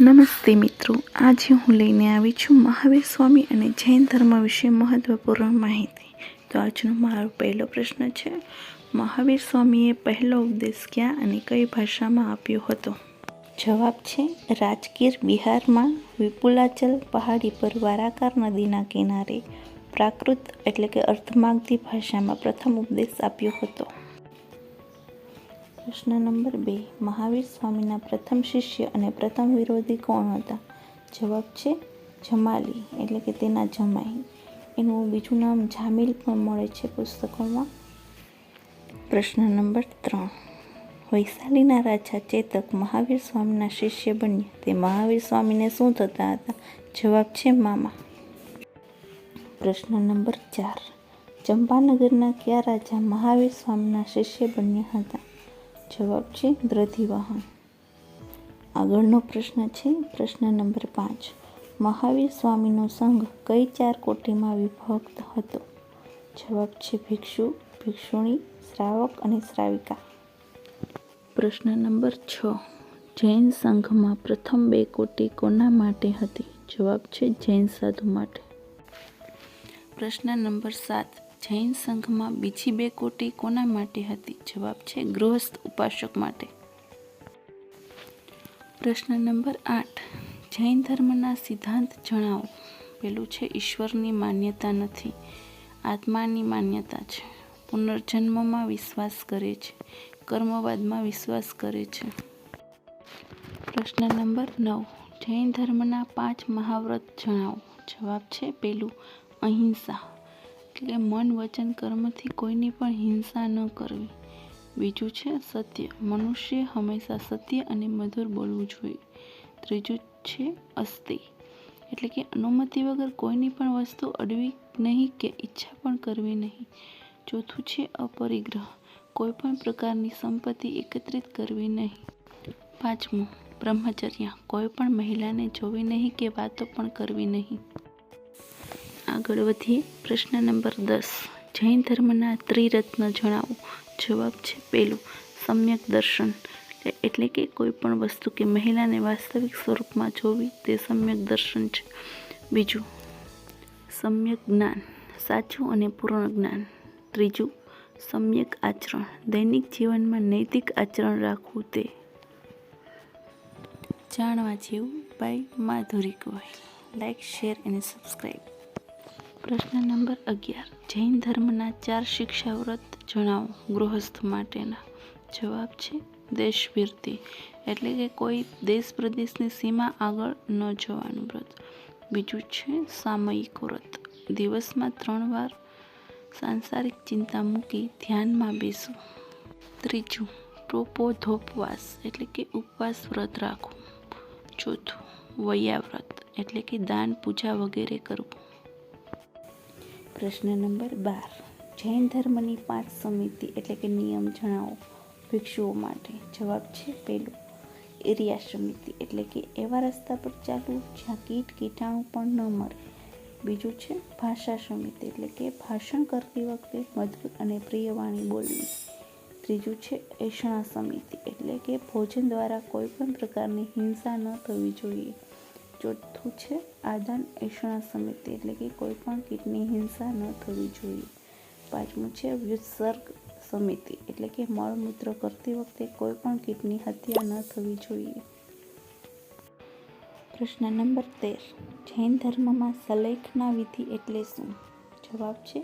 નમસ્તે મિત્રો, આજે હું લઈને આવી છું મહાવીર સ્વામી અને જૈન ધર્મ વિશે મહત્વપૂર્ણ માહિતી. તો આજનો મારો પહેલો પ્રશ્ન છે, મહાવીર સ્વામીએ પહેલો ઉપદેશ ક્યાં અને કઈ ભાષામાં આપ્યો હતો? જવાબ છે, રાજગીર બિહારમાં વિપુલાચલ પહાડી પર વારાકાર નદીના કિનારે પ્રાકૃત એટલે કે અર્ધમાગધી ભાષામાં પ્રથમ ઉપદેશ આપ્યો હતો. પ્રશ્ન નંબર બે. મહાવીર સ્વામીના પ્રથમ શિષ્ય અને પ્રથમ વિરોધી કોણ હતા? જવાબ છે જમાલી, એટલે કે તેના જમાઈ. એનું બીજું નામ જામીલ પણ મળે છે પુસ્તકોમાં. પ્રશ્ન નંબર ત્રણ. વૈશાલીના રાજા ચેતક મહાવીર સ્વામીના શિષ્ય બન્યા. તે મહાવીર સ્વામીને શું થતા હતા? જવાબ છે મામા. પ્રશ્ન નંબર ચાર. ચંપાનગરના કયા રાજા મહાવીર સ્વામીના શિષ્ય બન્યા હતા? જવાબ છે દ્રધિવાહન આગળનો પ્રશ્ન છે પ્રશ્ન નંબર પાંચ. મહાવીર સ્વામીનો સંઘ કઈ ચાર કોટીમાં વિભક્ત હતો? જવાબ છે ભિક્ષુ, ભિક્ષુણી, શ્રાવક અને શ્રાવિકા. પ્રશ્ન નંબર છ. જૈન સંઘમાં પ્રથમ બે કોટી કોના માટે હતી? જવાબ છે જૈન સાધુ માટે. પ્રશ્ન નંબર સાત. જૈન સંઘમાં બીજી બે કોટી કોના માટે હતી? જવાબ છે, ગૃહસ્થ ઉપાસક માટે. પ્રશ્ન નંબર આઠ. જૈન ધર્મના સિદ્ધાંત જણાવો. પેલું છે, ઈશ્વરની માન્યતા નથી. આત્માની માન્યતા છે. પુનર્જન્મમાં વિશ્વાસ કરે છે. કર્મવાદમાં વિશ્વાસ કરે છે. પ્રશ્ન નંબર નવ. જૈન ધર્મના પાંચ મહાવ્રત જણાવો. જવાબ છે, પેલું અહિંસા. એટલે મન વચન કર્મથી કોઈની પણ હિંસા ન કરવી. બીજું છે સત્ય. મનુષ્ય હંમેશા સત્ય અને મધુર બોલવું જોઈએ. ત્રીજું છે અસ્તિ એટલે કે અનુમતિ વગર કોઈની પણ વસ્તુ અડવી નહીં કે ઈચ્છા પણ કરવી નહીં. ચોથું છે અપરિગ્રહ. કોઈ પણ પ્રકારની સંપત્તિ એકત્રિત કરવી નહીં. પાંચમું, બ્રહ્મચર્ય. કોઈ પણ મહિલાને જોવી નહીં કે વાતો પણ કરવી નહીં. આગળ વધીએ. પ્રશ્ન નંબર દસ. જૈન ધર્મના ત્રિરત્ન જણાવો. જવાબ છે પહેલું સમ્યક દર્શન. એટલે કે કોઈ પણ વસ્તુ કે મહિલાને વાસ્તવિક સ્વરૂપમાં જોવી તે સમ્યક દર્શન છે. બીજું. સમ્યક જ્ઞાન. સાચું અને પૂર્ણ જ્ઞાન. ત્રીજું. સમ્યક આચરણ. દૈનિક જીવનમાં નૈતિક આચરણ રાખવું તે. જાણવા જેવું by Madhuri Gohil. Like share અને સબસ્ક્રાઈબ પ્રશ્ન નંબર અગિયાર. જૈન ધર્મના ચાર શિક્ષાવ્રત જણાવો, ગૃહસ્થ માટેના. જવાબ છે દેશવીરતી એટલે કે કોઈ દેશ પ્રદેશની સીમા આગળ ન જવાનું વ્રત. બીજું છે, સામયિક વ્રત. દિવસમાં ત્રણ વાર સાંસારિક ચિંતા મૂકી ધ્યાનમાં બેસવું ત્રીજું પ્રોપોધોપવાસ એટલે કે ઉપવાસ વ્રત રાખવું ચોથું, વયાવ્રત, એટલે કે દાન પૂજા વગેરે કરવું. પ્રશ્ન નંબર બાર. જૈન ધર્મની પાંચ સમિતિ એટલે કે નિયમ જણાવો ભિક્ષુઓ માટે. જવાબ છે પહેલું એરિયા સમિતિ એટલે કે એવા રસ્તા પર ચાલવું જ્યાં કીટ કીટાણુ પણ ન મળે બીજું છે ભાષા સમિતિ એટલે કે ભાષણ કરતી વખતે મધુર અને પ્રિય વાણી બોલવી. ત્રીજું છે એષણા સમિતિ એટલે કે ભોજન દ્વારા કોઈ પણ પ્રકારની હિંસા ન થવી જોઈએ. ચોથું છે આદાન એષણા સમિતિ, એટલે કે કોઈ પણ કીટની હિંસા ન થવી જોઈએ. પાંચમું છે વ્યુત્સર્ગ સમિતિ, એટલે કે મળમૂત્ર કરતી વખતે કોઈ પણ કીટની હત્યા ન થવી જોઈએ. પ્રશ્ન નંબર તેર, જૈન ધર્મમાં સલેખના વિધિ એટલે શું? જવાબ છે,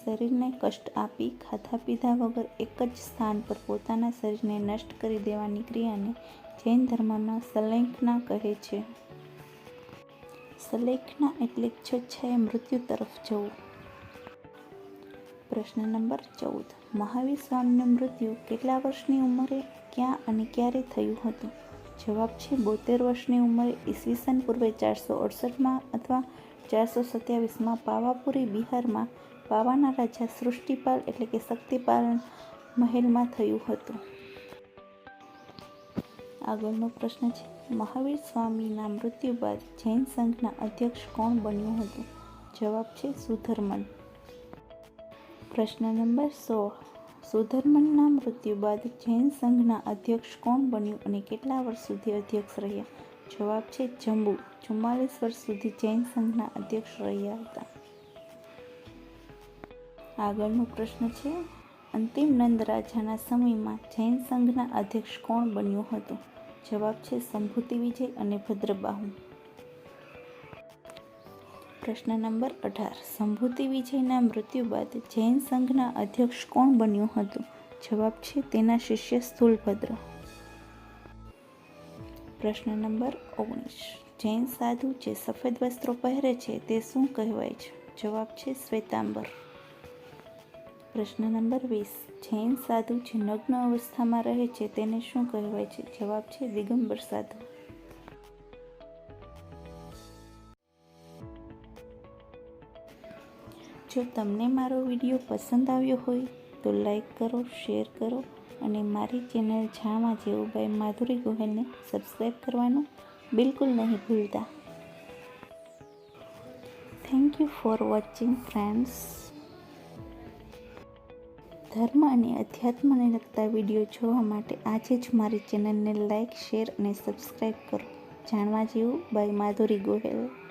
શરીરને કષ્ટ આપી, ખાધા પીધા વગર એક જ સ્થાન પર પોતાના શરીરને નષ્ટ કરી દેવાની ક્રિયાને જૈન ધર્મમાં સલેખના કહે છે. સલેખના એટલે છોછાએ મૃત્યુ તરફ જવું. પ્રશ્ન નંબર ચૌદ. મહાવીર સ્વામીનું મૃત્યુ કેટલા વર્ષની ઉંમરે, ક્યાં અને ક્યારે થયું હતું? જવાબ છે બોતેર વર્ષની ઉંમરે ઈસવીસન પૂર્વે ચારસો અડસઠમાં અથવા ચારસો સત્યાવીસમાં પાવાપુરી બિહારમાં પાવાના રાજા સૃષ્ટિપાલ એટલે કે શક્તિપાલ મહેલમાં થયું હતું. આગળનો પ્રશ્ન છે, મહાવીર સ્વામીના મૃત્યુ બાદ જૈન સંઘના અધ્યક્ષ કોણ બન્યું હતું? જવાબ છે, સુધર્મન. પ્રશ્ન નંબર સોળ. સુધર્મનના મૃત્યુ બાદ જૈન સંઘના અધ્યક્ષ કોણ બન્યું અને કેટલા વર્ષ સુધી અધ્યક્ષ રહ્યા? જવાબ છે, જંબુ. ચુમ્માલીસ વર્ષ સુધી જૈન સંઘના અધ્યક્ષ રહ્યા હતા. આગળનો પ્રશ્ન છે, અંતિમ નંદ રાજાના સમયમાં જૈન સંઘના અધ્યક્ષ કોણ બન્યું હતું? જવાબ છે સંભૂતિ વિજય અને ભદ્રબાહુ. પ્રશ્ન નંબર અઢાર. સંભૂતિ વિજયના મૃત્યુ બાદ જૈન સંઘના અધ્યક્ષ કોણ બન્યું હતું? જવાબ છે તેના શિષ્ય સ્થૂલભદ્ર. પ્રશ્ન નંબર ઓગણીસ. જૈન સાધુ જે સફેદ વસ્ત્રો પહેરે છે તે શું કહેવાય છે? જવાબ છે શ્વેતાંબર. પ્રશ્ન નંબર વીસ. જૈન સાધુ જે નગ્ન અવસ્થામાં રહે છે તેને શું કહેવાય છે? જવાબ છે દિગંબર સાધુ. જો તમને મારો વીડિયો પસંદ આવ્યો હોય તો લાઈક કરો, શેર કરો અને મારી ચેનલ જાણવા જેવું બાય માધુરી ગોહેલને સબસ્ક્રાઈબ કરવાનું બિલકુલ નહીં ભૂલતા. Thank you for watching friends ધર્મ અને અધ્યાત્મને લગતા વીડિયો જોવા માટે આજે જ મારી ચેનલને લાઇક શેર અને સબસ્ક્રાઈબ કરો. જાણવા જેવું, બાય માધુરી ગોહેલ.